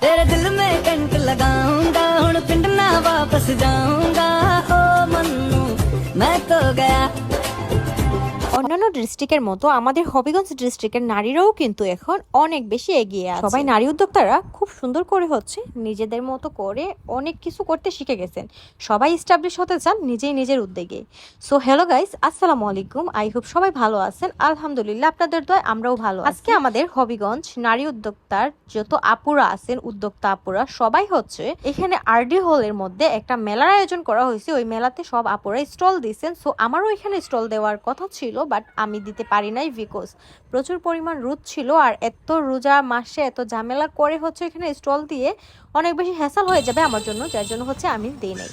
ਤੇਰੇ ਦਿਲ ਮੇ ਕੰਟ ਲਗਾਉਂਗਾ ਹੁਣ ਪਿੰਡ ਨਾ ਵਾਪਸ ਜਾਉਂਗਾ ਓ ਮੰਨੂ, ਮੈਂ ਤੋ ਗਿਆ। অন্যান্য ডিস্ট্রিক্টের মতো আমাদের হবিগঞ্জ ডিস্ট্রিক্টের নারীরাও কিন্তু এখন অনেক বেশি এগিয়ে আছে। সবাই নারী উদ্যোক্তারা খুব সুন্দর করে হচ্ছে নিজেদের মতো করে অনেক কিছু করতে শিখে গেছেন। সবাই স্টাবলিশ হতে চান নিজেই নিজের উদ্যোগে। সো হ্যালো গাইস আসসালামু আলাইকুম। আই হোপ সবাই ভালো আছেন। আলহামদুলিল্লাহ আপনাদের দয় আমরাও ভালো আজকে আমাদের হবিগঞ্জ নারী উদ্যোক্তার যত আপুরা আছেন উদ্যোক্তা আপুরা সবাই হচ্ছে এখানে আরডি হলের মধ্যে একটা মেলার আয়োজন করা হয়েছে। ওই মেলাতে সব আপুরা স্টল দিয়েছেন। সো আমারও এখানে স্টল দেওয়ার কথা ছিল বাট আমি দিতে পারি নাই বিকজ প্রচুর পরিমাণ রোদ ছিল আর এত রোজা মাসে এত ঝামেলা করে হচ্ছে এখানে স্টল দিয়ে অনেক বেশি হ্যাসাল হয়ে যাবে আমার জন্য, যার জন্য হচ্ছে আমি দিই নাই।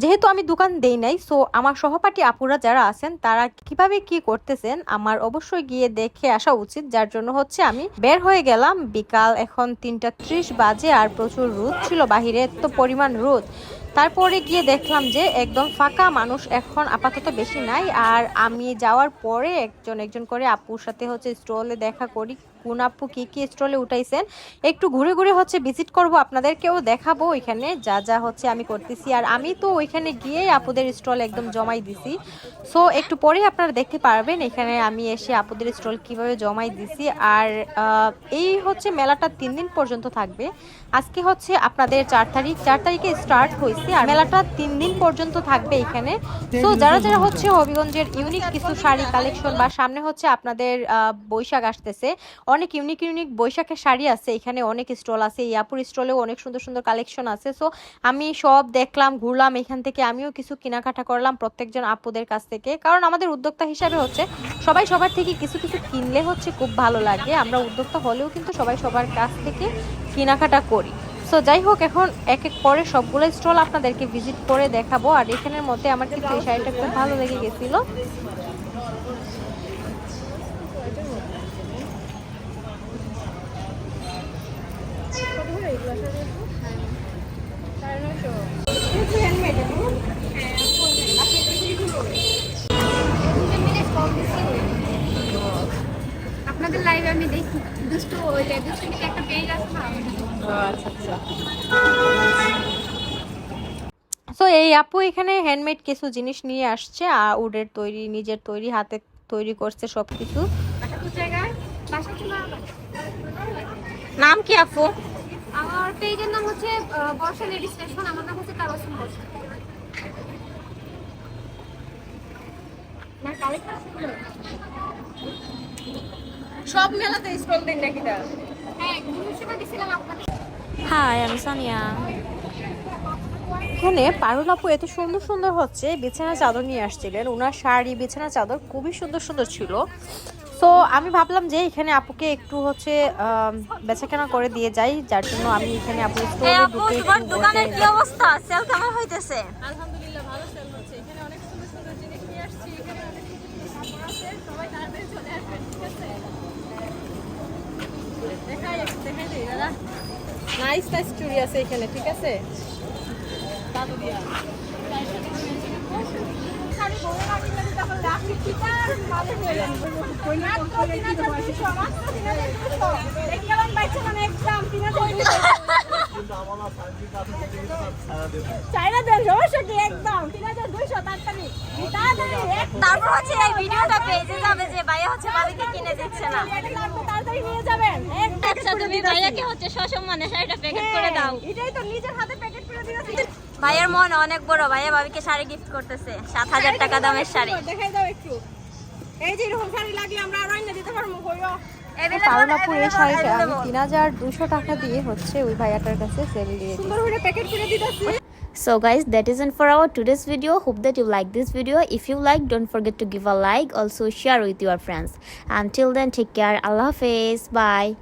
যেহেতু আমি দোকান দেই নাই সো আমার সহপাঠী আপুরা যারা আছেন, তারা কীভাবে কি করতেছেন, আমার অবশ্যই গিয়ে দেখে আসা উচিত। যার জন্য হচ্ছে আমি বের হয়ে গেলাম। বিকাল এখন তিনটা ত্রিশ বাজে আর প্রচুর রোদ ছিল। বাহিরে এত পরিমাণ রোদ। তারপরে গিয়ে দেখলাম যে একদম ফাঁকা, মানুষ এখন আপাতত বেশি নাই। আর আমি যাওয়ার পরে একজন একজন করে আপুর সাথে হচ্ছে স্টলে দেখা করি। কোন আপু কি কি স্টলে উঠাইছেন? একটু ঘুরে ঘুরে হচ্ছে ভিজিট করব, আপনাদেরকেও দেখাবো ওইখানে যা যা হচ্ছে আমি করতেছি। আর আমি তো ওইখানে গিয়ে আপুদের স্টল একদম জমাই দিছি। সো একটু পরে আপনারা দেখতে পারবেন এখানে আমি এসে আপুদের স্টল কীভাবে জমাই দিছি। আর এই হচ্ছে মেলাটা তিন দিন পর্যন্ত থাকবে। আজকে হচ্ছে আপনাদের চার তারিখ, চার তারিখে স্টার্ট হয়েছে আর মেলাটা তিন দিন পর্যন্ত থাকবে এখানে। তো যারা যারা হচ্ছে হবিগঞ্জের ইউনিক কিছু শাড়ি কালেকশন বা সামনে হচ্ছে আপনাদের বৈশাখ আসতেছে, অনেক ইউনিক ইউনিক বৈশাখের শাড়ি আছে, এখানে অনেক স্টল আছে এই আপুর স্টলেও অনেক সুন্দর সুন্দর কালেকশন আছে। সো আমি সব দেখলাম, ঘুরলাম, এখান থেকে আমিও কিছু কেনাকাটা করলাম প্রত্যেকজন আপুদের কাছ থেকে। কারণ আমাদের উদ্যোক্তা হিসাবে হচ্ছে সবাই সবার থেকে কিছু কিছু কিনলে হচ্ছে খুব ভালো লাগে। আমরা উদ্যোক্তা হলেও কিন্তু সবাই সবার কাছ থেকে কেনাকাটা করি। সো যাই হোক এখন এক এক পরে সবগুলো স্টল আপনাদেরকে ভিজিট করে দেখাবো। আর এখানের মধ্যে আমার কিন্তু এই শাড়িটা খুব ভালো লেগে গেছিল। আপনাদের লাইভে আমি দেখি। দুষ্টু ওইটা দুষ্টু একটা পেজ আছে না? সো এই আপু এখানে হ্যান্ডমেড কিছু জিনিস নিয়ে আসছে আর উডের তৈরি নিজের তৈরি হাতে তৈরি করছে সব কিছু নাম কি আপু? আমার পেজের নাম হচ্ছে বর্ষা লেডিস ফ্যাশন আমার নাম হচ্ছে তারসম বর্ষা না কালেক্ট সব মেলাতে স্টল দেন নাকি তা হ্যাঁ ঘুষটা দিছিলাম আপনাদের হাই আমি সানিয়া। এখানে পারুল আপু এত সুন্দর সুন্দর হচ্ছে বিছানা চাদর নিয়ে আসছিলেন। ওনার শাড়ি বিছানা চাদর খুবই সুন্দর সুন্দর ছিল। তো আমি ভাবলাম যে এখানে আপুকে একটু হচ্ছে বেচাকেনা করে দিয়ে যাই যার জন্য আমি এখানে স্টোরে ঢুকে একটু বসে অবস্থা? সেল কেমন হইতেছে? আলহামদুলিল্লাহ ভালো সেল হচ্ছে। এখানে অনেক সুন্দর সুন্দর জিনিস নিয়ে আসছি। এখানে অনেক সুন্দর আছে। সবাই তাড়াতাড়ি চলে আসবেন ঠিক আছে দেখাই একটু দেখাই দিই দাদা নাইস নাইস চুড়ি আছে এখানে ঠিক আছে? তিন হাজার চাইনা দেন সমস্যা কি একদম? তিন হাজার দুইশো তাড়াতাড়ি তাড়াতাড়ি তারপর হচ্ছে এই ভিডিওটা পেজে যাবে যে ভাইয়া হচ্ছে বাবিকে কিনে দিচ্ছে না। তাড়াতাড়ি নিয়ে যাবেন। আচ্ছা তুমি ভাইয়াকে হচ্ছে সসম্মানে শাড়িটা প্যাকেট করে দাও। এটাই তো নিজের হাতে প্যাকেট করে দিয়েছি ভাইয়ের মন অনেক বড় ভাইয়া ভাবিকে শাড়ি গিফট করতেছে সাত হাজার টাকা দামের শাড়ি। দেখাই দাও একটু। এই যে এরকম শাড়ি লাগলে আমরা আরও এনে দিতে পারব কইও পারুল এই শাড়িটা আমি তিন হাজার দুশো টাকা দিয়ে হচ্ছে ওই ভাইয়াটার কাছে সেল দিয়ে সুন্দর করে প্যাকেট করে দিতেছি So guys, that is it for our today's video. Hope that you like this video. If you like, don't forget to give a like. Also share with your friends. Until then, take care. Allah Hafiz. Bye.